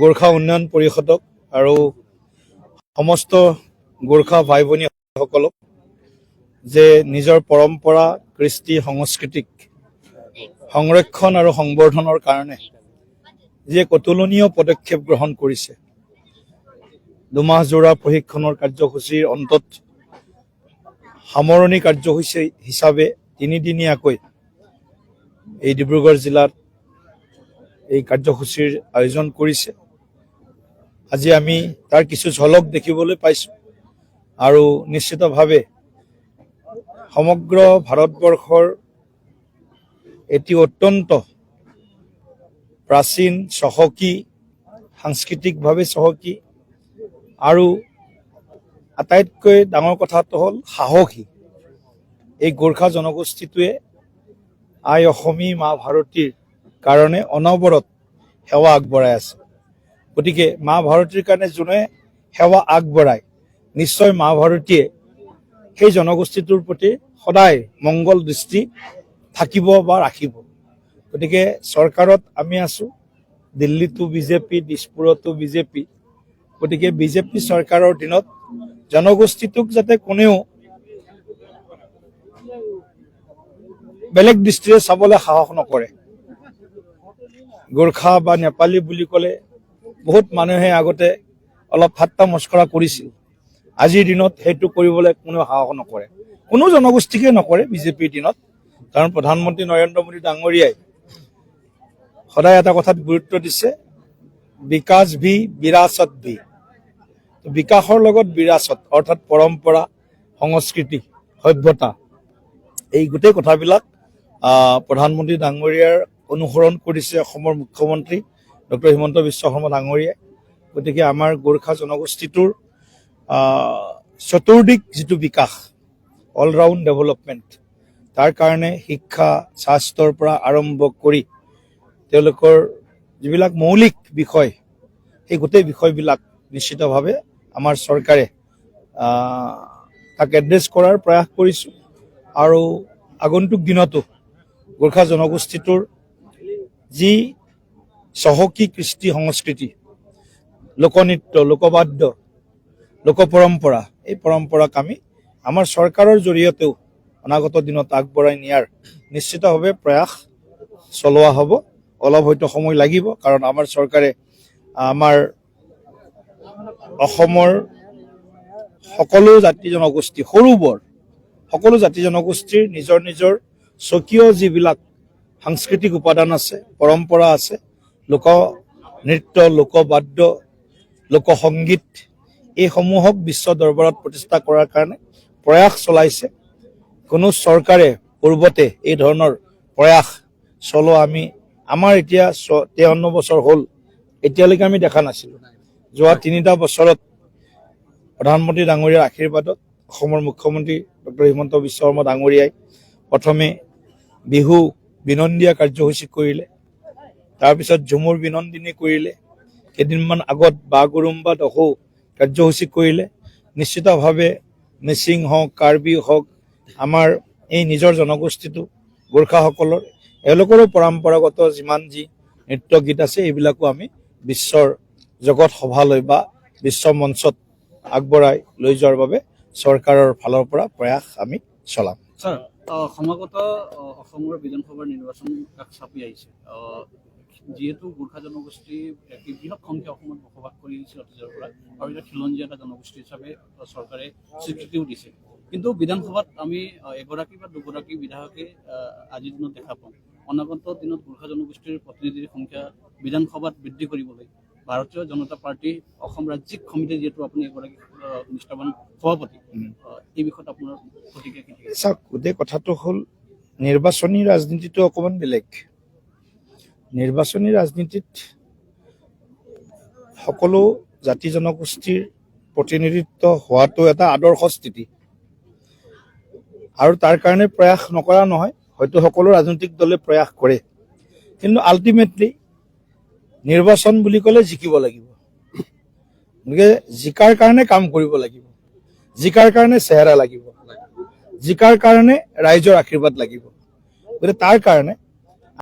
গোৰ্খা উন্নয়ন পৰিষদক আৰু সমস্ত গোৰ্খা ভাই ভনীসকলক যে নিজৰ পৰম্পৰা, কৃষ্টি, সংস্কৃতিক সংৰক্ষণ আৰু সংবৰ্ধনৰ কাৰণে যি এক অতুলনীয় পদক্ষেপ গ্ৰহণ কৰিছে। দুমাহজোৰা প্ৰশিক্ষণৰ কাৰ্যসূচীৰ অন্তত সামৰণি কাৰ্যসূচী হিচাপে তিনিদিনীয়াকৈ এই ডিব্ৰুগড় জিলাত এই কাৰ্যসূচীৰ আয়োজন কৰিছে। আজি আমি তাৰ কিছু ঝলক দেখিবলৈ পাইছোঁ। আৰু নিশ্চিতভাৱে সমগ্ৰ ভাৰতবৰ্ষৰ এটি অত্যন্ত প্ৰাচীন চহকী, সাংস্কৃতিকভাৱে চহকী আৰু আটাইতকৈ ডাঙৰ কথাটো হ'ল সাহসী। এই গোৰ্খা জনগোষ্ঠীটোৱে আই অসমী মা ভাৰতীৰ কাৰণে অনবৰত সেৱা আগবঢ়াই আছে। গতিকে মা ভাৰতীৰ কাৰণে যোনে সেৱা আগবঢ়ায়, নিশ্চয় মা ভাৰতীয়ে সেই জনগোষ্ঠীটোৰ প্ৰতি সদায় মংগল দৃষ্টি থাকিব বা ৰাখিব। গতিকে চৰকাৰত আমি আছোঁ, দিল্লীতো বিজেপি, দিছপুৰতো বিজেপি। গতিকে বিজেপি চৰকাৰৰ দিনত জনগোষ্ঠীটোক যাতে কোনেও বেলেগ দৃষ্টিৰে চাবলৈ সাহস নকৰে। গোৰ্খা বা নেপালী বুলি ক'লে বহুত মানুহে আগতে অলপ ঠাট্টা মস্কৰা কৰিছিল। আজিৰ দিনত সেইটো কৰিবলৈ কোনেও সাহস নকৰে। কোনো জনগোষ্ঠীকে নকৰে বিজেপিৰ দিনত। কাৰণ প্ৰধানমন্ত্ৰী নৰেন্দ্ৰ মোদী ডাঙৰীয়াই সদায় এটা কথাত গুৰুত্ব দিছে বিকাশ ভি বিৰাচত ভি। বিকাশৰ লগত বিৰাচত অৰ্থাৎ পৰম্পৰা সংস্কৃতি সভ্যতা এই গোটেই কথাবিলাক প্ৰধানমন্ত্ৰী ডাঙৰীয়াৰ অনুসৰণ কৰিছে অসমৰ মুখ্যমন্ত্ৰী। ডক্টৰ হিমন্ত বিশ্ব শৰ্মা ডাঙৰীয়াই গতিকে আমাৰ গোৰ্খা জনগোষ্ঠীটোৰ আহ, চতুৰ্দিশ যিটো বিকাশ অলৰাউণ্ড ডেভেলপমেণ্ট তাৰ কাৰণে শিক্ষা স্বাস্থ্যৰ পৰা আৰম্ভ কৰি তেওঁলোকৰ যিবিলাক মৌলিক বিষয় সেই গোটেই বিষয়বিলাক নিশ্চিতভাৱে আমাৰ চৰকাৰে তাক এড্ৰেছ কৰাৰ প্ৰয়াস কৰিছোঁ। আৰু আগন্তুক দিনতো গোৰ্খা জনগোষ্ঠীটোৰ যি চহকী কৃষ্টি সংস্কৃতি, লোকনৃত্য, লোকবাদ্য লোক পৰম্পৰা এই পৰম্পৰাক আমি আমাৰ চৰকাৰৰ জৰিয়তেও অনাগত দিনত আগবঢ়াই নিয়াৰ নিশ্চিতভাৱে প্ৰয়াস চলোৱা হ'ব। অলপ হয়তো সময় লাগিব, কাৰণ আমাৰ চৰকাৰে আমাৰ অসমৰ সকলো জাতি জনগোষ্ঠী, সৰু বৰ, সকলো জাতি জনগোষ্ঠীৰ নিজৰ নিজৰ স্বকীয় যিবিলাক সাংস্কৃতিক উপাদান আছে, পৰম্পৰা আছে লোক নৃত্য লোকবাদ্য লোকসংগীত এইসমূহক বিশ্ব দৰবাৰত প্ৰতিষ্ঠা কৰাৰ কাৰণে প্ৰয়াস চলাইছে। কোনো চৰকাৰে পূৰ্বতে এই ধৰণৰ প্ৰয়াস চলোৱা আমি, আমাৰ এতিয়া ছ- তেৱন্ন বছৰ হ'ল, এতিয়ালৈকে আমি দেখা নাছিলোঁ। যোৱা তিনিটা বছৰত প্ৰধানমন্ত্ৰী ডাঙৰীয়াৰ আশীৰ্বাদত অসমৰ মুখ্যমন্ত্ৰী ডক্টৰ হিমন্ত বিশ্ব শৰ্মা ডাঙৰীয়াই প্ৰথমে বিহু বিনন্দিয়া কাৰ্যসূচী কৰিলে। তাৰপিছত ঝুমুৰ বিনন্দিনী কৰিলে। কেইদিনমান আগত বাগুৰুম্বা দহৌ কাৰ্যসূচী কৰিলে। নিশ্চিতভাৱে মিচিং হওক কাৰ্বি হওক আমাৰ এই নিজৰ জনগোষ্ঠীটো গোৰ্খাসকলৰ এওঁলোকৰো পৰম্পৰাগত যিমান যি নৃত্য গীত আছে এইবিলাকো আমি বিশ্বৰ জগত সভালৈ বা বিশ্ব মঞ্চত আগবঢ়াই লৈ যোৱাৰ বাবে চৰকাৰৰ ফালৰ পৰা প্ৰয়াস আমি চলাম। ছাৰ সমাগত অসমৰ বিধানসভাৰ চাপি আহিছে? আহ, যিহেতু গোৰ্খা জনগোষ্ঠী এক বৃহৎ সংখ্যা অসমত বসবাস কৰি আহিছে অতীজৰ পৰা আৰু এতিয়া খিলঞ্জীয়া এটা জনগোষ্ঠী হিচাপে চৰকাৰে স্বীকৃতিও দিছে কিন্তু বিধানসভাত আমি এগৰাকী বা দুগৰাকী বিধায়কে আজিৰ দিনত দেখা পাওঁ। অনাগত দিনত গোৰ্খা জনগোষ্ঠীৰ প্ৰতিনিধিৰ সংখ্যা বিধানসভাত বৃদ্ধি কৰিবলৈ ভাৰতীয় জনতা পাৰ্টি অসম ৰাজ্যিক সমিতি যিহেতু আপুনি এগৰাকী আহ, নিষ্ঠাৱান সভাপতি এই বিষয়ত আপোনাৰ প্ৰতিক্ৰিয়া কি? চাওক গোটেই কথাটো হ'ল নিৰ্বাচনী ৰাজনীতিটো অকণমান বেলেগ। নিৰ্বাচনী ৰাজনীতিত সকলো জাতি জনগোষ্ঠীৰ প্ৰতিনিধিত্ব হোৱাটো এটা আদৰ্শ স্থিতি। আৰু তাৰ কাৰণে প্ৰয়াস নকৰা নহয়, হয়তো সকলো ৰাজনৈতিক দলে প্ৰয়াস কৰে। কিন্তু আল্টিমেটলি নিৰ্বাচন বুলি ক'লে জিকিব লাগিব। গতিকে জিকাৰ কাৰণে কাম কৰিব লাগিব। জিকাৰ কাৰণে চেহেৰা লাগিব। জিকাৰ কাৰণে ৰাইজৰ আশীৰ্বাদ লাগিব। গতিকে তাৰ কাৰণে